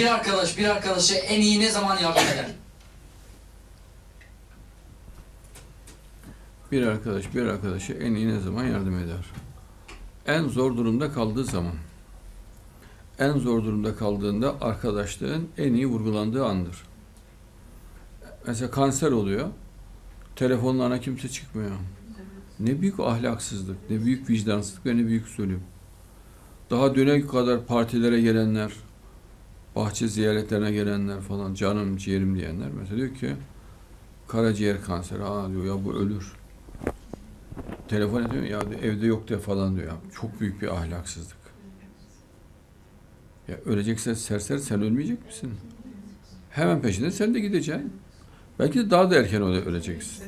Bir arkadaş bir arkadaşa en iyi ne zaman yardım eder? Bir arkadaş bir arkadaşa en iyi ne zaman yardım eder? En zor durumda kaldığı zaman. En zor durumda kaldığında arkadaşlığın en iyi vurgulandığı andır. Mesela kanser oluyor. Telefonlarına kimse çıkmıyor. Ne büyük ahlaksızlık, ne büyük vicdansızlık ve ne büyük zulüm. Daha düne kadar partilere gelenler, bahçe ziyaretlerine gelenler falan, canım ciğerim diyenler mesela diyor ki karaciğer kanseri, aa diyor ya bu ölür. Telefon ediyor ya evde yok diye falan diyor. Ya, çok büyük bir ahlaksızlık. Ya öleceksen serser sen ölmeyecek misin? Hemen peşinden sen de gideceksin. Belki de daha da erken öle- öleceksin.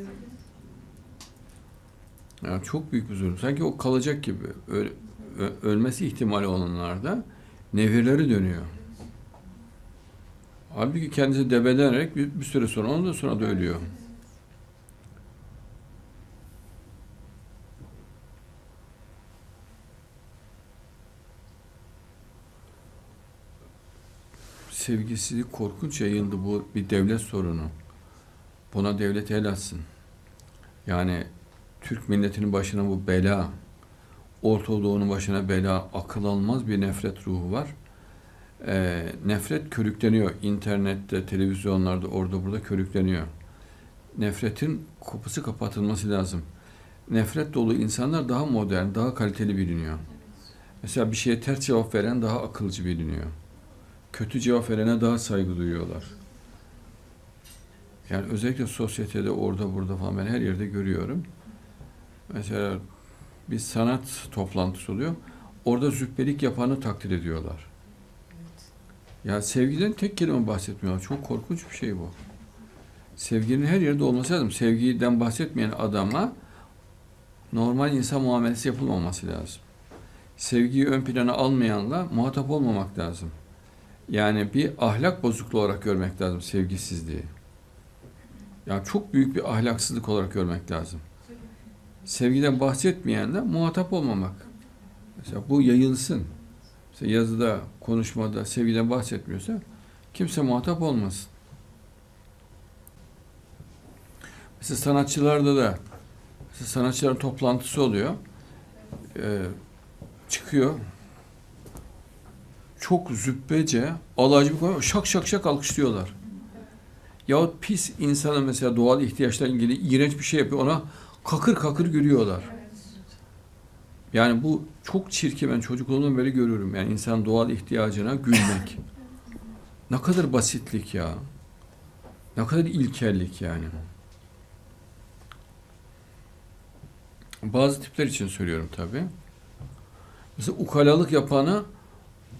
Ya çok büyük bir zulüm. Sanki o kalacak gibi. Öl, ölmesi ihtimali olanlarda nevirleri dönüyor. Halbuki kendisi debelenerek bir, bir süre sonra ondan sonra da ölüyor. Sevgisizlik korkunç yayıldı. Bu bir devlet sorunu. Buna devlet el atsın. Yani Türk milletinin başına bu bela, Orta Doğu'nun başına bela, akıl almaz bir nefret ruhu var. Ee, nefret körükleniyor. İnternette, televizyonlarda, orada burada körükleniyor. Nefretin kapısı kapatılması lazım. Nefret dolu insanlar daha modern, daha kaliteli biliniyor. Mesela bir şeye ters cevap veren daha akılcı biliniyor. Kötü cevap verene daha saygı duyuyorlar. Yani özellikle sosyetede orada burada falan ben her yerde görüyorum. Mesela bir sanat toplantısı oluyor. Orada züppelik yapanı takdir ediyorlar. Ya sevgiden tek kelime bahsetmiyorlar. Çok korkunç bir şey bu. Sevginin her yerde olması lazım. Sevgiden bahsetmeyen adama normal insan muamelesi yapılmaması lazım. Sevgiyi ön plana almayanla muhatap olmamak lazım. Yani bir ahlak bozukluğu olarak görmek lazım sevgisizliği. Yani çok büyük bir ahlaksızlık olarak görmek lazım. Sevgiden bahsetmeyenle muhatap olmamak. Mesela bu yayılsın. Mesela yazıda, konuşmada sevgiden bahsetmiyorsa kimse muhatap olmasın. Mesela sanatçılarda da mesela sanatçıların toplantısı oluyor. Ee, çıkıyor. Çok züppece, alaycı bir konu şak şak şak alkışlıyorlar. Yahut pis insana mesela doğal ihtiyaçlarla ilgili iğrenç bir şey yapıyor. Ona kakır kakır gülüyorlar. Yani bu çok çirkin. Ben çocukluğumdan beri görüyorum. Yani insan doğal ihtiyacına gülmek. ne kadar basitlik ya. Ne kadar ilkellik yani. Bazı tipler için söylüyorum tabii. Mesela ukalalık yapanı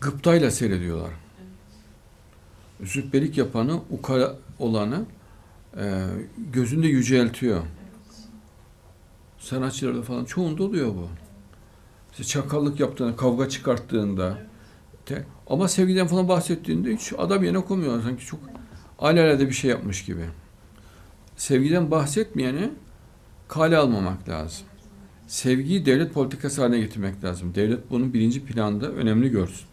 gıptayla seyrediyorlar. Züppelik yapanı, ukala olanı e, gözünde yüceltiyor. Sanatçılarda falan çoğunda oluyor bu. İşte çakallık yaptığında, kavga çıkarttığında te, ama sevgiden falan bahsettiğinde hiç adam yerine koymuyor. Sanki çok alelade bir şey yapmış gibi. Sevgiden bahsetmeyeni kale almamak lazım. Sevgiyi devlet politikası haline getirmek lazım. Devlet bunun birinci planda önemli görsün.